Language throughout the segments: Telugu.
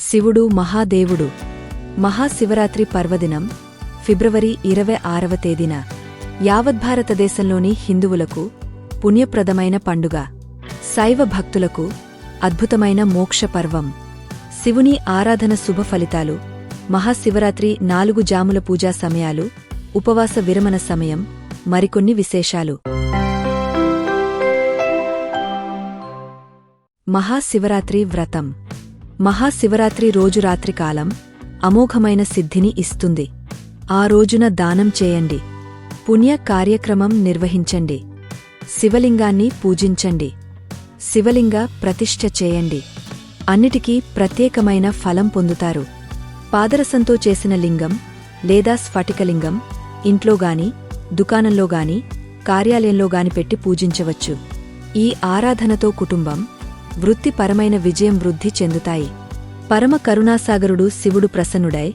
శివుడు మహాదేవుడు. మహాశివరాత్రి పర్వదినం ఫిబ్రవరి ఇరవై ఆరవ తేదీన. యావద్భారతదేశంలోని హిందువులకు పుణ్యప్రదమైన పండుగ. శైవ భక్తులకు అద్భుతమైన మోక్ష పర్వం. శివుని ఆరాధన శుభ ఫలితాలు మహాశివరాత్రి నాలుగు జాముల పూజా సమయాలు ఉపవాస విరమణ సమయం మరికొన్ని విశేషాలు. మహాశివరాత్రి వ్రతం. మహాశివరాత్రి రోజు రాత్రికాలం అమోఘమైన సిద్ధిని ఇస్తుంది. ఆ రోజున దానం చేయండి. పుణ్య కార్యక్రమం నిర్వహించండి. శివలింగాన్ని పూజించండి. శివలింగ ప్రతిష్ఠ చేయండి. అన్నిటికీ ప్రత్యేకమైన ఫలం పొందుతారు. పాదరసంతో చేసిన లింగం లేదా స్ఫటికలింగం ఇంట్లోగాని దుకాణంలోగాని కార్యాలయంలోగాని పెట్టి పూజించవచ్చు. ఈ ఆరాధనతో కుటుంబం వృత్తిపరమైన విజయం వృద్ధి చెందుతాయి. పరమ కరుణాసాగరుడు శివుడు ప్రసన్నుడై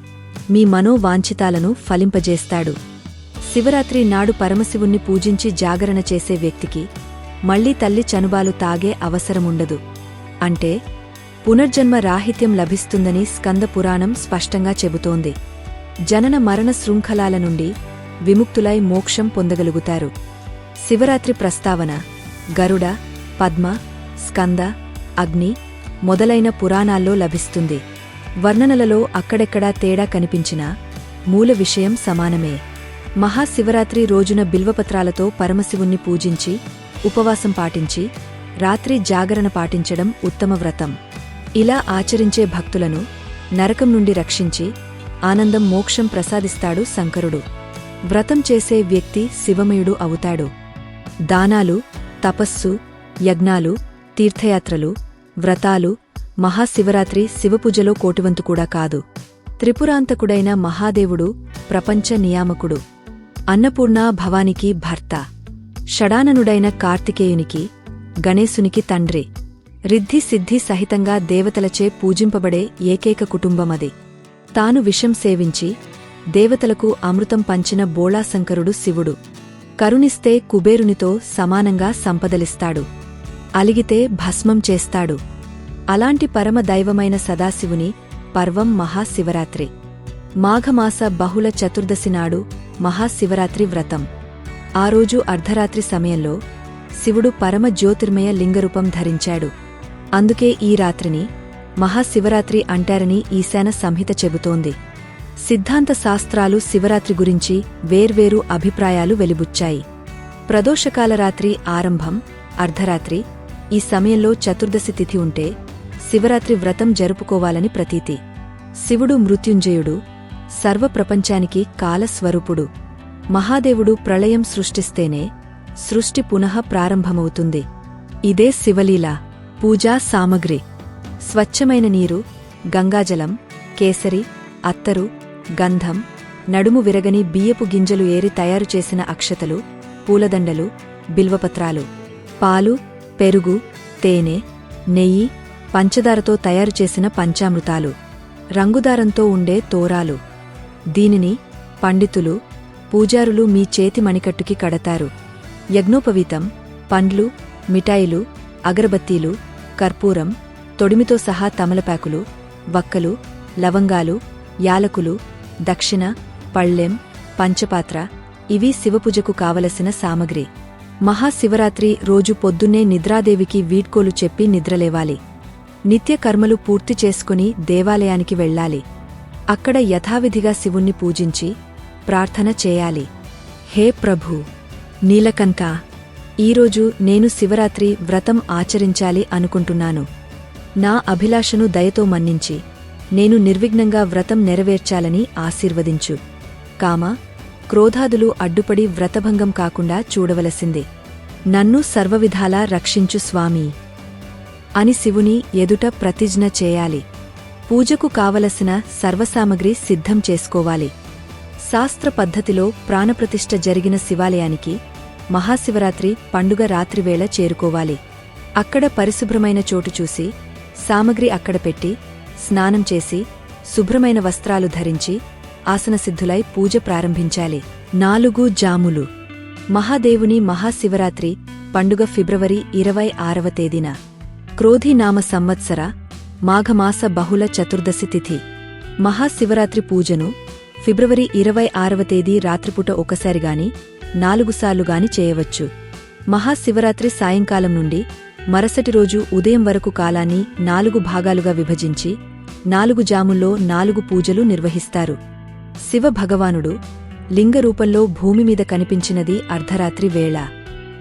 మీ మనోవాంఛితాలను ఫలింపజేస్తాడు. శివరాత్రి నాడు పరమశివుణ్ణి పూజించి జాగరణ చేసే వ్యక్తికి మళ్ళీ తల్లి చనుబాలు తాగే అవసరముండదు. అంటే పునర్జన్మ రాహిత్యం లభిస్తుందని స్కంద పురాణం స్పష్టంగా చెబుతోంది. జనన మరణ శృంఖలాల నుండి విముక్తులై మోక్షం పొందగలుగుతారు. శివరాత్రి ప్రస్తావన గరుడ పద్మ స్కంద అగ్ని మొదలైన పురాణాల్లో లభిస్తుంది. వర్ణనలలో అక్కడెక్కడా తేడా కనిపించినా మూల విషయం సమానమే. మహాశివరాత్రి రోజున బిల్వపత్రాలతో పరమశివుణ్ణి పూజించి ఉపవాసం పాటించి రాత్రి జాగరణ పాటించడం ఉత్తమ వ్రతం. ఇలా ఆచరించే భక్తులను నరకం నుండి రక్షించి ఆనందం మోక్షం ప్రసాదిస్తాడు శంకరుడు. వ్రతం చేసే వ్యక్తి శివమయుడు అవుతాడు. దానాలు తపస్సు యజ్ఞాలు తీర్థయాత్రలు వ్రతాలు మహాశివరాత్రి శివపూజలో కోటివంతు కూడా కాదు. త్రిపురాంతకుడైన మహాదేవుడు ప్రపంచ నియామకుడు. అన్నపూర్ణ భవానికి భర్త. షడాననుడైన కార్తికేయునికి గణేశునికి తండ్రి. రిద్ధి సిద్ధి సహితంగా దేవతలచే పూజింపబడే ఏకైక కుటుంబమది. తాను విషం సేవించి దేవతలకు అమృతం పంచిన బోళాశంకరుడు శివుడు. కరుణిస్తే కుబేరునితో సమానంగా సంపదలిస్తాడు. అలిగితే భస్మం చేస్తాడు. అలాంటి పరమ దైవమైన సదాశివుని పర్వం మహాశివరాత్రి. మాఘమాస బహుళ చతుర్దశి నాడు మహాశివరాత్రి వ్రతం. ఆ రోజు అర్ధరాత్రి సమయంలో శివుడు పరమ జ్యోతిర్మయ లింగరూపం ధరించాడు. అందుకే ఈ రాత్రిని మహాశివరాత్రి అంటారని ఈశాన సంహిత చెబుతోంది. సిద్ధాంత శాస్త్రాలు శివరాత్రి గురించి వేర్వేరు అభిప్రాయాలు వెలిబుచ్చాయి. ప్రదోషకాల రాత్రి ఆరంభం అర్ధరాత్రి ఈ సమయంలో చతుర్దశి తిథి ఉంటే శివరాత్రి వ్రతం జరుపుకోవాలని ప్రతీతి. శివుడు మృత్యుంజయుడు సర్వప్రపంచానికి కాలస్వరూపుడు. మహాదేవుడు ప్రళయం సృష్టిస్తేనే సృష్టి పునః ప్రారంభమవుతుంది. ఇదే శివలీల పూజా సామగ్రి. స్వచ్ఛమైన నీరు గంగాజలం కేసరి అత్తరు గంధం నడుము విరగని బియ్యపు గింజలు ఏరి తయారుచేసిన అక్షతలు పూలదండలు బిల్వపత్రాలు. పాలు పెరుగు తేనె నెయ్యి పంచదారతో తయారు చేసిన పంచామృతాలు రంగుదారంతో ఉండే తోరాలు. దీనిని పండితులు పూజారులు మీ చేతి మణికట్టుకి కడతారు. యజ్ఞోపవీతం పండ్లు మిఠాయిలు అగరబత్తీలు కర్పూరం తొడిమితో సహా తమలపాకులు వక్కలు లవంగాలు యాలకులు దక్షిణ పళ్ళెం పంచపాత్ర ఇవి శివపూజకు కావలసిన సామగ్రి. మహాశివరాత్రి రోజు పొద్దున్నే నిద్రాదేవికి వీడ్కోలు చెప్పి నిద్రలేవాలి. నిత్యకర్మలు పూర్తి చేసుకుని దేవాలయానికి వెళ్ళాలి. అక్కడ యథావిధిగా శివుణ్ణి పూజించి ప్రార్థన చేయాలి. హే ప్రభూ! నీలకంక ఈరోజు నేను శివరాత్రి వ్రతం ఆచరించాలి అనుకుంటున్నాను. నా అభిలాషను దయతో మన్నించి నేను నిర్విఘ్నంగా వ్రతం నెరవేర్చాలని ఆశీర్వదించు. కామా! క్రోధాదులు అడ్డుపడి వ్రతభంగం కాకుండా చూడవలసిందే. నన్ను సర్వవిధాలా రక్షించు స్వామీ. అని శివుని ఎదుట ప్రతిజ్ఞ చేయాలి. పూజకు కావలసిన సర్వసామగ్రి సిద్ధం చేసుకోవాలి. శాస్త్ర పద్ధతిలో ప్రాణప్రతిష్ఠ జరిగిన శివాలయానికి మహాశివరాత్రి పండుగ రాత్రివేళ చేరుకోవాలి. అక్కడ పరిశుభ్రమైన చోటు చూసి సామగ్రి అక్కడ పెట్టి స్నానం చేసి శుభ్రమైన వస్త్రాలు ధరించి ఆసనసిద్ధులై పూజ ప్రారంభించాలి. నాలుగు జాములు. మహాదేవుని మహాశివరాత్రి పండుగ ఫిబ్రవరి ఇరవై ఆరవ తేదీన. క్రోధినామ సంవత్సర మాఘమాస బహుళ చతుర్దశి తిథి. మహాశివరాత్రి పూజను ఫిబ్రవరి ఇరవై ఆరవ తేదీ రాత్రిపూట ఒకసారిగాని నాలుగుసార్లుగాని చేయవచ్చు. మహాశివరాత్రి సాయంకాలం నుండి మరుసటి రోజు ఉదయం వరకు కాలాన్ని నాలుగు భాగాలుగా విభజించి నాలుగు జాముల్లో నాలుగు పూజలు నిర్వహిస్తారు. శివ భగవానుడు లింగ రూపంలో భూమి మీద కనిపించినది అర్ధరాత్రి వేళ.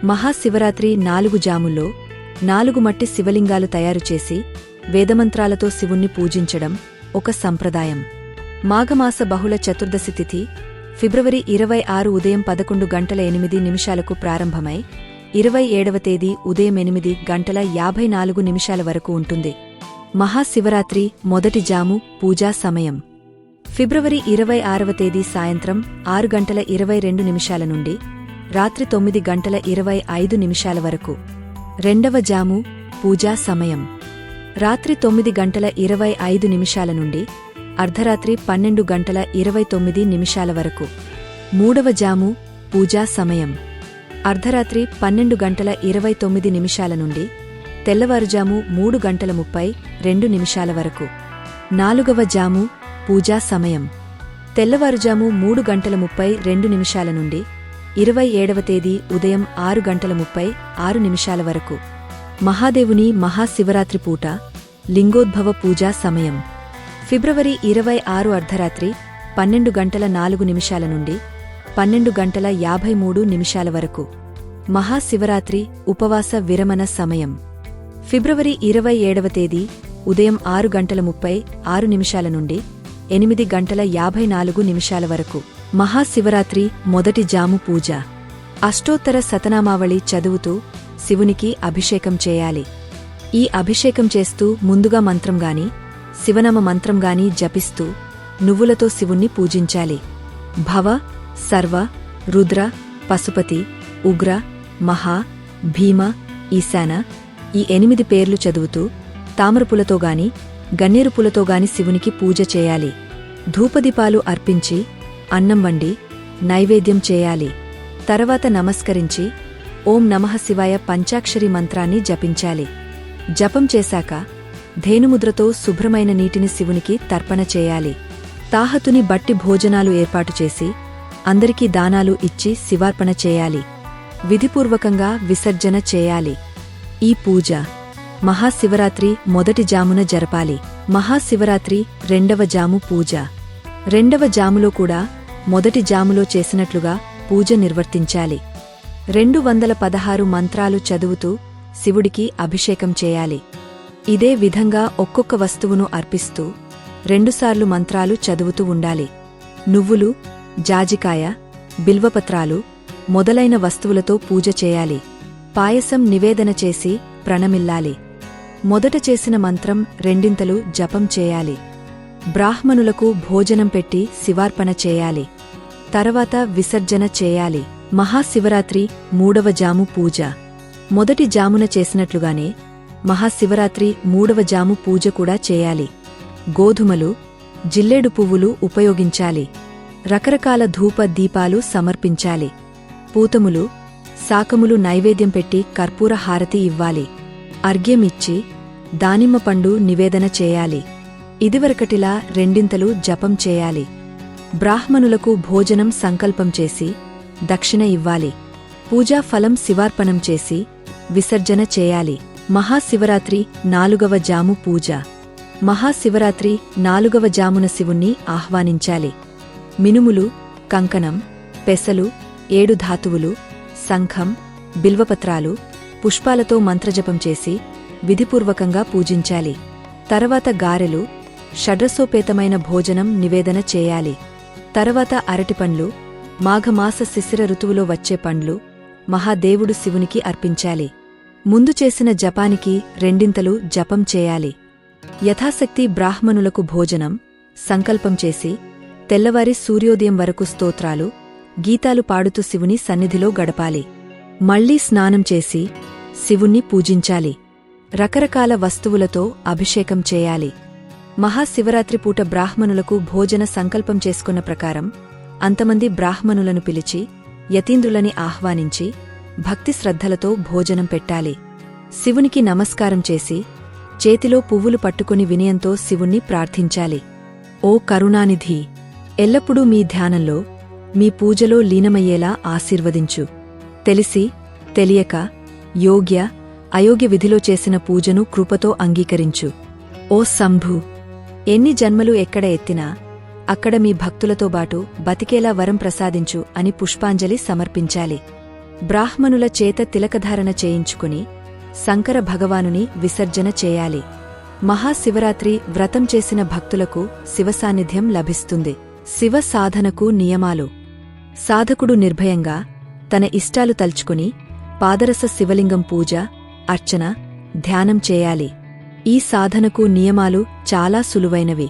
మహాశివరాత్రి నాలుగు జాముల్లో నాలుగు మట్టి శివలింగాలు తయారుచేసి వేదమంత్రాలతో శివుణ్ణి పూజించడం ఒక సంప్రదాయం. మాఘమాస బహుళ చతుర్దశి తిథి ఫిబ్రవరి ఇరవై ఆరు ఉదయం పదకొండు గంటల ఎనిమిది నిమిషాలకు ప్రారంభమై ఇరవై ఏడవ తేదీ ఉదయం ఎనిమిది గంటల యాభై నాలుగు నిమిషాల వరకు ఉంటుంది. మహాశివరాత్రి మొదటి జాము పూజా సమయం. ఫిబ్రవరి ఇరవై ఆరవ తేదీ సాయంత్రం ఆరు గంటల ఇరవై రెండు నిమిషాల నుండి రాత్రి తొమ్మిది గంటల ఇరవై ఐదు నిమిషాల వరకు. రెండవ జాము పూజా సమయం. రాత్రి తొమ్మిది గంటల ఇరవై ఐదు నిమిషాల నుండి అర్ధరాత్రి పన్నెండు గంటల ఇరవై తొమ్మిది నిమిషాల వరకు. మూడవ జాము పూజా సమయం. అర్ధరాత్రి పన్నెండు గంటల ఇరవై తొమ్మిది నిమిషాల నుండి తెల్లవారుజాము మూడు గంటల ముప్పై రెండు నిమిషాల వరకు. నాలుగవ జాము పూజా సమయం. తెల్లవారుజాము మూడు గంటల ముప్పై రెండు నిమిషాల నుండి ఇరవై ఏడవ తేదీ ఉదయం ఆరు గంటల ముప్పై ఆరు నిమిషాల వరకు. మహాదేవుని మహాశివరాత్రి పూట లింగోద్భవ పూజా సమయం. ఫిబ్రవరి ఇరవై ఆరు అర్ధరాత్రి పన్నెండు గంటల నాలుగు నిమిషాల నుండి పన్నెండు గంటల యాభై మూడు నిమిషాల వరకు. మహాశివరాత్రి ఉపవాస విరమణ సమయం. ఫిబ్రవరి ఇరవై ఏడవ తేదీ ఉదయం ఆరు గంటల ముప్పై ఆరు నిమిషాల నుండి ఎనిమిది గంటల యాభై నాలుగు నిమిషాల వరకు. మహాశివరాత్రి మొదటి జాము పూజ. అష్టోత్తర సతనామావళి చదువుతూ శివునికి అభిషేకం చేయాలి. ఈ అభిషేకం చేస్తూ ముందుగా మంత్రంగాని శివనామ మంత్రంగాని జపిస్తూ నువ్వులతో శివుణ్ణి పూజించాలి. భవ సర్వ రుద్ర పశుపతి ఉగ్ర మహా భీమ ఈశాన ఈ ఎనిమిది పేర్లు చదువుతూ గన్నేరు పూలతోగాని శివునికి పూజ చేయాలి. ధూపదీపాలు అర్పించి అన్నం వండి నైవేద్యం చేయాలి. తర్వాత నమస్కరించి ఓం నమః శివాయ పంచాక్షరి మంత్రాన్ని జపించాలి. జపం చేశాక ధేనుముద్రతో శుభ్రమైన నీటిని శివునికి తర్పణ చేయాలి. తాహతుని బట్టి భోజనాలు ఏర్పాటు చేసి అందరికీ దానాలు ఇచ్చి శివార్పణ చేయాలి. విధిపూర్వకంగా విసర్జన చేయాలి. ఈ పూజ మహాశివరాత్రి మొదటి జామున జరపాలి. మహాశివరాత్రి రెండవ జాము పూజ. రెండవ జాములో కూడా మొదటి జాములో చేసినట్లుగా పూజ నిర్వర్తించాలి. రెండు వందల పదహారు మంత్రాలు చదువుతూ శివుడికి అభిషేకం చేయాలి. ఇదే విధంగా ఒక్కొక్క వస్తువును అర్పిస్తూ రెండుసార్లు మంత్రాలు చదువుతూ ఉండాలి. నువ్వులు జాజికాయ బిల్వపత్రాలు మొదలైన వస్తువులతో పూజ చేయాలి. పాయసం నివేదన చేసి ప్రణమిల్లాలి. మొదట చేసిన మంత్రం రెండింతలు జపం చేయాలి. బ్రాహ్మణులకు భోజనం పెట్టి శివార్పణ చేయాలి. తర్వాత విసర్జన చేయాలి. మహాశివరాత్రి మూడవ జాము పూజ. మొదటి జామున చేసినట్లుగానే మహాశివరాత్రి మూడవ జాము పూజ కూడా చేయాలి. గోధుమలు జిల్లేడు పువ్వులు ఉపయోగించాలి. రకరకాల ధూప దీపాలు సమర్పించాలి. పూతములు శాకములు నైవేద్యం పెట్టి కర్పూర హారతి ఇవ్వాలి. అర్ఘ్యమిచ్చి దానిమ్మ పండు నివేదన చేయాలి. ఇదివరకటిలా రెండింతలు జపం చేయాలి. బ్రాహ్మణులకు భోజనం సంకల్పం చేసి దక్షిణ ఇవ్వాలి. పూజా ఫలం శివార్పణం చేసి విసర్జన చేయాలి. మహాశివరాత్రి నాలుగవ జాము పూజ. మహాశివరాత్రి నాలుగవ జామున శివుణ్ణి ఆహ్వానించాలి. మినుములు కంకణం పెసలు ఏడు ధాతువులు శంఖం బిల్వపత్రాలు పుష్పాలతో మంత్రజపం చేసి విధిపూర్వకంగా పూజించాలి. తర్వాత గారెలు షడ్రసోపేతమైన భోజనం నివేదన చేయాలి. తర్వాత అరటిపండ్లు మాఘమాస శిశిర ఋతువులో వచ్చే పండ్లు మహాదేవుడు శివునికి అర్పించాలి. ముందు చేసిన జపానికి రెండింతలు జపం చేయాలి. యథాశక్తి బ్రాహ్మణులకు భోజనం సంకల్పం చేసి తెల్లవారి సూర్యోదయం వరకు స్తోత్రాలు గీతాలు పాడుతూ శివుని సన్నిధిలో గడపాలి. మళ్ళీ స్నానం చేసి శివుణ్ణి పూజించాలి. రకరకాల వస్తువులతో అభిషేకం చేయాలి. మహాశివరాత్రి పూట బ్రాహ్మణులకు భోజన సంకల్పం చేసుకున్న ప్రకారం అంతమంది బ్రాహ్మణులను పిలిచి యతీంద్రులని ఆహ్వానించి భక్తి శ్రద్ధలతో భోజనం పెట్టాలి. శివునికి నమస్కారం చేసి చేతిలో పువ్వులు పట్టుకుని వినయంతో శివుణ్ణి ప్రార్థించాలి. ఓ కరుణానిధి ఎల్లప్పుడూ మీ ధ్యానంలో మీ పూజలో లీనమయ్యేలా ఆశీర్వదించు. తెలిసి తెలియక యోగ్య అయోగ్య విధిలో చేసిన పూజను కృపతో అంగీకరించు. ఓ శంభు! ఎన్ని జన్మలు ఎక్కడ ఎత్తినా అక్కడ మీ భక్తులతో బాటు బతికేలా వరం ప్రసాదించు అని పుష్పాంజలి సమర్పించాలి. బ్రాహ్మణుల చేత తిలకధారణ చేయించుకుని శంకర భగవానుని విసర్జన చేయాలి. మహాశివరాత్రి వ్రతం చేసిన భక్తులకు శివసాన్నిధ్యం లభిస్తుంది. శివ సాధనకు నియమాలు. సాధకుడు నిర్భయంగా తన ఇష్టాలు తలుచుకుని పాదరస శివలింగం పూజ అర్చన ధ్యానం చేయాలి. ఈ సాధనకు నియమాలు చాలా సులువైనవి.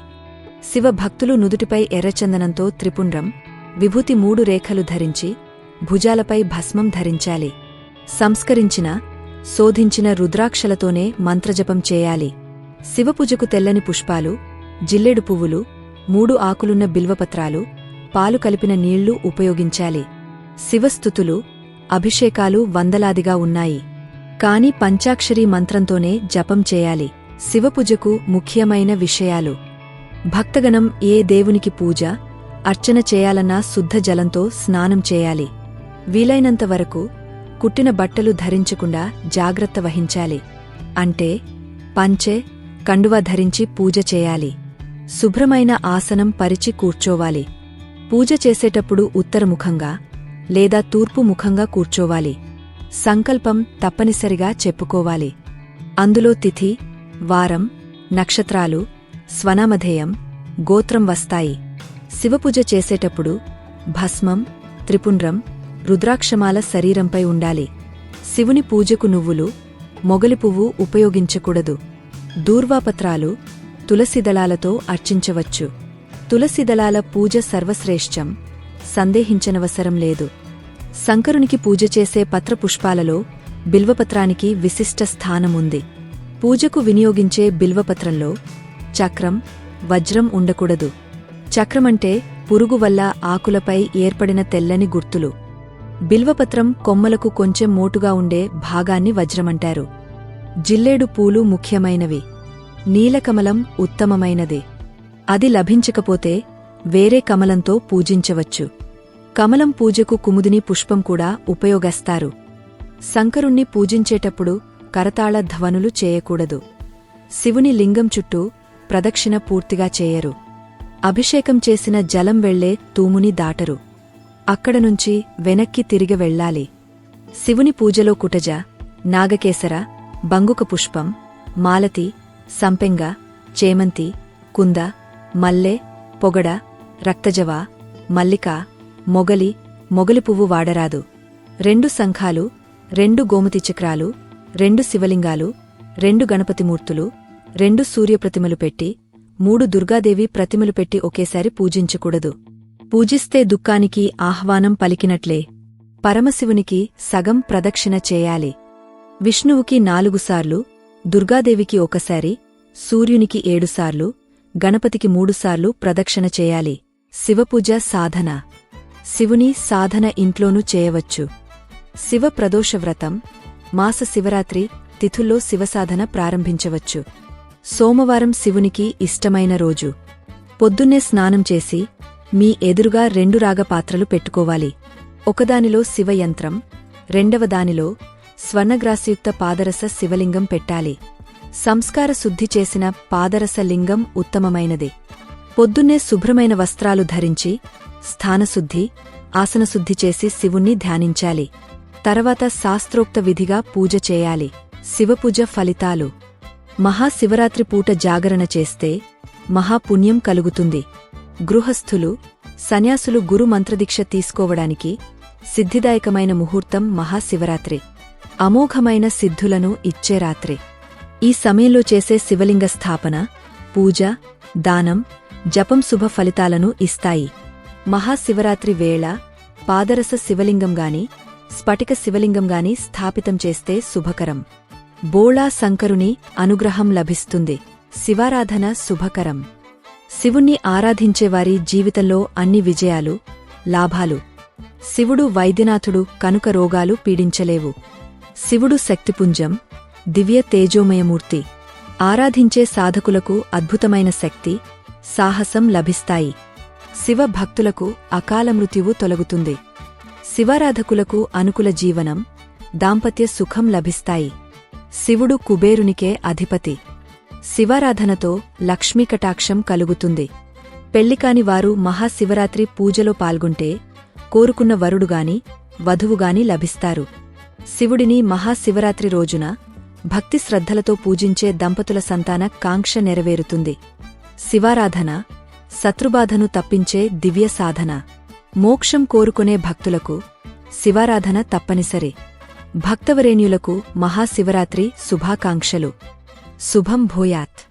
శివభక్తులు నుదుటిపై ఎర్రచందనంతో త్రిపుండ్రం విభూతి మూడు రేఖలు ధరించి భుజాలపై భస్మం ధరించాలి. సంస్కరించిన శోధించిన రుద్రాక్షలతోనే మంత్రజపం చేయాలి. శివపూజకు తెల్లని పుష్పాలు జిల్లెడు పువ్వులు మూడు ఆకులున్న బిల్వపత్రాలు పాలు కలిపిన నీళ్ళు ఉపయోగించాలి. శివస్థుతులు అభిషేకాలు వందలాదిగా ఉన్నాయి. కాని పంచాక్షరీ మంత్రంతోనే జపం చేయాలి. శివపూజకు ముఖ్యమైన విషయాలు. భక్తగణం ఏ దేవునికి పూజ అర్చన చేయాలన్నా శుద్ధ జలంతో స్నానం చేయాలి. వీలైనంత వరకు కుట్టిన బట్టలు ధరించకుండా జాగ్రత్త వహించాలి. అంటే పంచె కండువా ధరించి పూజ చేయాలి. శుభ్రమైన ఆసనం పరిచి కూర్చోవాలి. పూజ చేసేటప్పుడు ఉత్తరముఖంగా లేదా తూర్పు ముఖంగా కూర్చోవాలి. సంకల్పం తప్పనిసరిగా చెప్పుకోవాలి. అందులో తిథి వారం నక్షత్రాలు స్వనామధేయం గోత్రం వస్తాయి. శివపూజ చేసేటప్పుడు భస్మం త్రిపుండ్రం రుద్రాక్షమాల శరీరంపై ఉండాలి. శివుని పూజకు నువ్వులు మొగలి పువ్వు ఉపయోగించకూడదు. దూర్వాపత్రాలు తులసిదళాలతో అర్చించవచ్చు. తులసిదళాల పూజ సర్వశ్రేష్టం సందేహించనవసరం లేదు. శంకరునికి పూజ చేసే పత్రపుష్పాలలో బిల్వపత్రానికి విశిష్ట స్థానముంది. పూజకు వినియోగించే బిల్వపత్రంలో చక్రం వజ్రం ఉండకూడదు. చక్రమంటే పురుగు వల్ల ఆకులపై ఏర్పడిన తెల్లని గుర్తులు. బిల్వపత్రం కొమ్మలకు కొంచెం మోటుగా ఉండే భాగాన్ని వజ్రమంటారు. జిల్లేడు పూలు ముఖ్యమైనవి. నీలకమలం ఉత్తమమైనది. అది లభించకపోతే వేరే కమలంతో పూజించవచ్చు. కమలం పూజకు కుముదిని పుష్పం కూడా ఉపయోగస్తారు. శంకరుణ్ణి పూజించేటప్పుడు కరతాళ ధ్వనులు చేయకూడదు. శివుని లింగం చుట్టూ ప్రదక్షిణ పూర్తిగా చేయరు. అభిషేకం చేసిన జలం వెళ్ళే తూముని దాటరు. అక్కడనుంచి వెనక్కి తిరిగి వెళ్ళాలి. శివుని పూజలో కుటజ నాగకేసర బంగుక పుష్పం మాలతి సంపెంగ చేమంతి కుంద మల్లె పొగడ రక్తజవ మల్లిక మొగలి మొగలి పువ్వు వాడరాదు. రెండు సంఘాలు రెండు గోమతి చక్రాలు రెండు శివలింగాలు రెండు గణపతిమూర్తులు రెండు సూర్యప్రతిమలు పెట్టి మూడు దుర్గాదేవి ప్రతిమలు పెట్టి ఒకేసారి పూజించకూడదు. పూజిస్తే దుఃఖానికి ఆహ్వానం పలికినట్లే. పరమశివునికి సగం ప్రదక్షిణ చేయాలి. విష్ణువుకి నాలుగుసార్లు దుర్గాదేవికి ఒకసారి సూర్యునికి ఏడుసార్లు గణపతికి మూడుసార్లు ప్రదక్షిణ చేయాలి. శివపూజ సాధన. శివుని సాధన ఇంట్లోనూ చేయవచ్చు. శివ ప్రదోష వ్రతం మాస శివరాత్రి తిథుల్లో శివసాధన ప్రారంభించవచ్చు. సోమవారం శివునికి ఇష్టమైన రోజు. పొద్దున్నే స్నానం చేసి మీ ఎదురుగా రెండు రాగపాత్రలు పెట్టుకోవాలి. ఒకదానిలో శివయంత్రం రెండవ దానిలో స్వర్ణగ్రాసయుక్త పాదరస శివలింగం పెట్టాలి. సంస్కార శుద్ధి చేసిన పాదరస లింగం ఉత్తమమైనది. పొద్దున్నే శుభ్రమైన వస్త్రాలు ధరించి స్థానశుద్ధి ఆసనశుద్ధి చేసి శివుణ్ణి ధ్యానించాలి. తర్వాత శాస్త్రోక్త విధిగా పూజ చేయాలి. శివపూజ ఫలితాలు. మహాశివరాత్రి పూట జాగరణ చేస్తే మహాపుణ్యం కలుగుతుంది. గృహస్థులు సన్యాసులు గురు మంత్రదీక్ష తీసుకోవడానికి సిద్ధిదాయకమైన ముహూర్తం మహాశివరాత్రి. అమోఘమైన సిద్ధులను ఇచ్చే రాత్రి. ఈ సమయంలో చేసే శివలింగ స్థాపన పూజ దానం జపం శుభ ఫలితాలను ఇస్తాయి. మహాశివరాత్రి వేళ పాదరస శివలింగంగాని స్ఫటిక శివలింగంగాని స్థాపితం చేస్తే శుభకరం. బోళా శంకరుని అనుగ్రహం లభిస్తుంది. శివారాధన శుభకరం. శివుణ్ణి ఆరాధించేవారి జీవితంలో అన్ని విజయాలు లాభాలు. శివుడు వైద్యనాథుడు కనుక రోగాలు పీడించలేవు. శివుడు శక్తిపుంజం దివ్య తేజోమయమూర్తి. ఆరాధించే సాధకులకు అద్భుతమైన శక్తి సాహసం లభిస్తాయి. శివ భక్తులకు అకాల మృత్యువు తొలగుతుంది. శివారాధకులకు అనుకుల జీవనం దాంపత్య సుఖం లభిస్తాయి. శివుడు కుబేరునికే అధిపతి. శివారాధనతో లక్ష్మీకటాక్షం కలుగుతుంది. పెళ్ళికాని వారు మహాశివరాత్రి పూజలో పాల్గొంటే కోరుకున్న వరుడుగాని వధువుగాని లభిస్తారు. శివుడిని మహాశివరాత్రి రోజున భక్తి శ్రద్ధలతో పూజించే దంపతుల సంతాన కాంక్ష నెరవేరుతుంది. శివారాధన శత్రుబాధను తప్పించే దివ్య సాధన. మోక్షం కోరుకునే భక్తులకు శివారాధన తప్పనిసరి. భక్తవరేణ్యులకు మహాశివరాత్రి శుభాకాంక్షలు. శుభం భూయాత్.